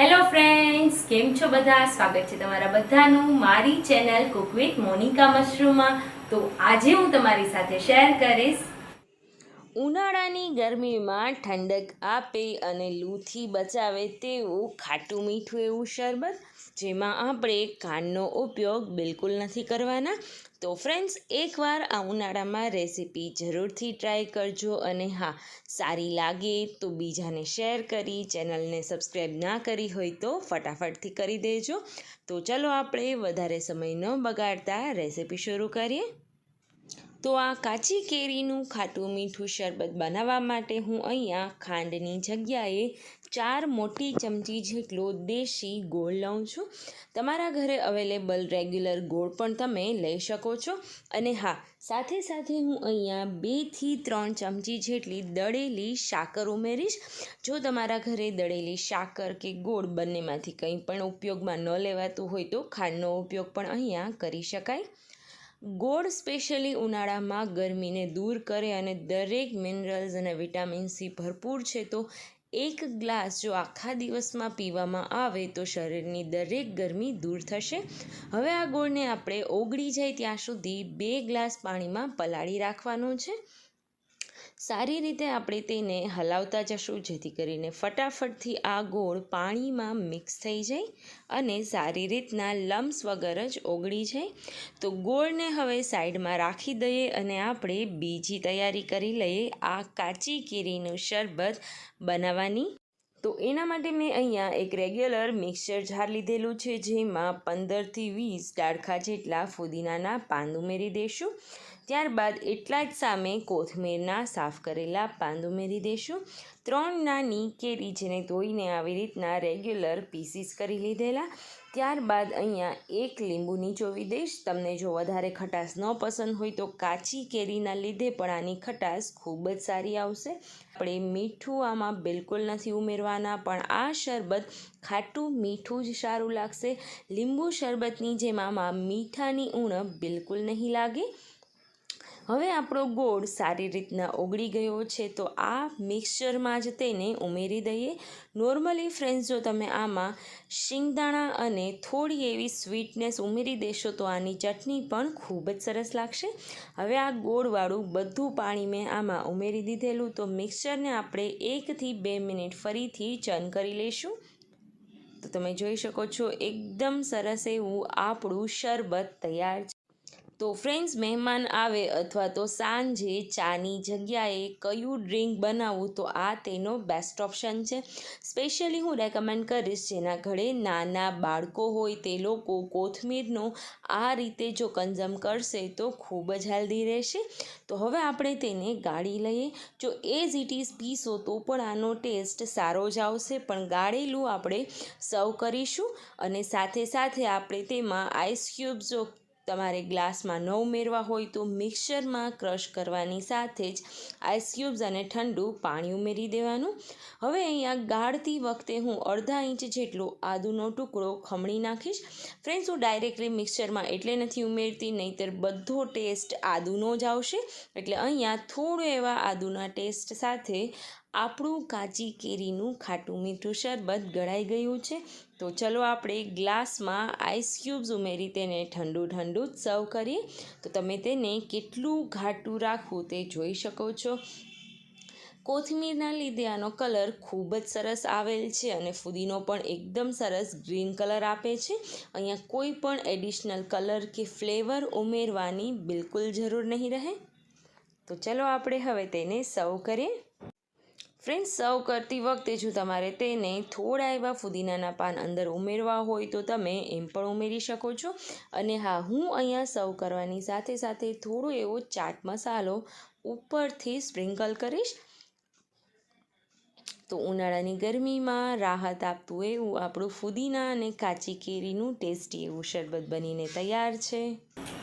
Hello friends કેમ છો બધા? સ્વાગત છે તમારા બધાનું મારી ચેનલ કુક વિથ મોનિકા મશરૂમમાં. તો આજે હું તમારી સાથે શેર કરીશ. ઉનાળાની ગરમીમાં ઠંડક આપે અને લૂથી બચાવે તેવું ખાટું મીઠું એવું શરબત જેમાં આપણે ખાંડનો ઉપયોગ બિલકુલ નથી કરવાના. તો ફ્રેન્ડ્સ એકવાર આ ઉનાળામાં રેસીપી જરૂરથી ટ્રાય કરજો અને હા, સારી લાગે તો બીજાને શેર કરી ચેનલને સબસ્ક્રાઈબ ના કરી હોય તો ફટાફટથી કરી દેજો. તો ચલો આપણે વધારે સમય ન બગાડતા રેસીપી શરૂ કરીએ. તો આ કાચી કેરીનું ખાટું મીઠું શરબત બનાવવા માટે હું અહીંયા ખાંડની જગ્યાએ ચાર મોટી ચમચી જેટલો દેશી ગોળ લઉં છું. તમારા ઘરે અવેલેબલ રેગ્યુલર ગોળ પણ તમે લઈ શકો છો. અને હા, સાથે સાથે હું અહીંયા બેથી ત્રણ ચમચી જેટલી દળેલી સાકર ઉમેરીશ. જો તમારા ઘરે દળેલી સાકર કે ગોળ બંનેમાંથી કંઈ પણ ઉપયોગમાં ન લેવાતું હોય તો ખાંડનો ઉપયોગ પણ અહીંયા કરી શકાય. ગોળ સ્પેશિયલી ઉનાળામાં ગરમીને દૂર કરે અને દરેક મિનરલ્સ અને વિટામિન સી ભરપૂર છે, તો એક ગ્લાસ જો આખા દિવસમાં પીવામાં આવે, તો શરીરની દરેક ગરમી દૂર થશે. હવે આ ગોળને આપણે ઓગળી જાય ત્યાં સુધી બે ગ્લાસ પાણીમાં પલાળી રાખવાનો છે. સારી રીતે આપણે તેને હલાવતા જશું, જેથી કરીને ફટાફટથી આ ગોળ પાણીમાં મિક્સ થઈ જાય અને સારી રીતના લમ્સ વગર જ ઓગળી જાય. તો ગોળને હવે સાઈડમાં રાખી દઈએ અને આપણે બીજી તૈયારી કરી લઈએ આ કાચી કેરીનું શરબત બનાવવાની. તો એના માટે મેં અહીંયા એક રેગ્યુલર મિક્સર જાર લીધેલું છે, જેમાં પંદરથી વીસ ડાળખા જેટલા ફુદીનાના પાન ઉમેરી દઈશું. ત્યારબાદ એટલા જ સામે કોથમીરના સાફ કરેલા પાન ઉમેરી દઈશું ત્રણ નાની કેરી જેને ધોઈને આવી રીતના રેગ્યુલર પીસીસ કરી લીધેલા. ત્યારબાદ અહીંયા એક લીંબુ નીચોવી દઈશ. તમને જો વધારે ખટાશ ન પસંદ હોય તો કાચી કેરીના લીધે પણ આની ખટાશ ખૂબ જ સારી આવશે. આપણે મીઠું આમાં બિલકુલ નથી ઉમેરવાના, પણ આ શરબત ખાટું મીઠું જ સારું લાગશે. લીંબુ શરબતની જેમ આમાં મીઠાની ઉણપ બિલકુલ નહીં લાગે. હવે આપણો ગોળ સારી રીતના ઓગળી ગયો છે, તો આ મિક્સચરમાં જ તેને ઉમેરી દઈએ. નોર્મલી ફ્રેન્ડ્સ, જો તમે આમાં શિંગદાણા અને થોડી એવી સ્વીટનેસ ઉમેરી દેશો, તો આની ચટણી પણ ખૂબ જ સરસ લાગશે. હવે આ ગોળવાળું બધું પાણી મેં આમાં ઉમેરી દીધેલું, તો મિક્સચરને આપણે એકથી બે મિનિટ ફરીથી ચર્ન કરી લઈશું. તો તમે જોઈ શકો છો, એકદમ સરસ એવું આપણું શરબત તૈયાર છે. તો ફ્રેન્ડ્સ, મહેમાન આવે અથવા તો સાંજે ચાની જગ્યાએ કયું ડ્રિંક બનાવવું, તો આ તેનો બેસ્ટ ઓપ્શન છે. સ્પેશિયલી હું રેકમેન્ડ કરીશ જેના ઘરે નાના બાળકો હોય તે લોકો કોથમીરનો આ રીતે જો કન્ઝમ કરશે તો ખૂબ જ હેલ્ધી રહેશે. તો હવે આપણે તેને ગાળી લઈએ. જો એઝ ઇટ ઇઝ પીસો તો પણ આનો ટેસ્ટ સારો જ આવશે, પણ ગાળેલું આપણે સર્વ કરીશું અને સાથે સાથે આપણે તેમાં આઈસ ક્યુબ્સ તમારે ગ્લાસમાં ન ઉમેરવા હોય તો મિક્સરમાં ક્રશ કરવાની સાથે જ આઈસ ક્યુબ્સ અને ઠંડુ પાણી ઉમેરી દેવાનું. હવે અહીંયા ગાળતી વખતે હું અડધા ઇંચ જેટલો આદુનો ટુકડો ખમણી નાખીશ. ફ્રેન્ડ્સ હું ડાયરેક્ટલી મિક્સરમાં એટલે નથી ઉમેરતી, નહીંતર બધો ટેસ્ટ આદુનો જ આવશે. એટલે અહીંયા થોડું એવા આદુના ટેસ્ટ સાથે આપણું કાચી કેરીનું ખાટું મીઠું શરબત ગળાઈ ગયું છે. તો ચલો આપણે ગ્લાસમાં આઈસ ક્યુબ્સ ઉમેરી તેને ઠંડુ ઠંડુ જ સર્વ કરીએ. તો તમે તેને કેટલું ઘાટું રાખવું તે જોઈ શકો છો. કોથમીરના લીધે આનો કલર ખૂબ જ સરસ આવેલ છે અને ફુદીનો પણ એકદમ સરસ ગ્રીન કલર આપે છે. અહીંયા કોઈ પણ એડિશનલ કલર કે ફ્લેવર ઉમેરવાની બિલકુલ જરૂર નહીં રહે. તો ચલો આપણે હવે તેને સર્વ કરીએ. ફ્રેન્ડ્સ સર્વ કરતી વખતે જો તમારે તેને થોડા એવા ફુદીનાના પાન અંદર ઉમેરવા હોય તો તમે એમ પણ ઉમેરી શકો છો. અને હા, હું અહીંયા સર્વ કરવાની સાથે સાથે થોડો એવો ચાટ મસાલો ઉપરથી સ્પ્રિંકલ કરીશ. તો ઉનાળાની ગરમીમાં રાહત આપતું એવું આપણું ફુદીના અને કાચી કેરીનું ટેસ્ટી એવું શરબત બનીને તૈયાર છે.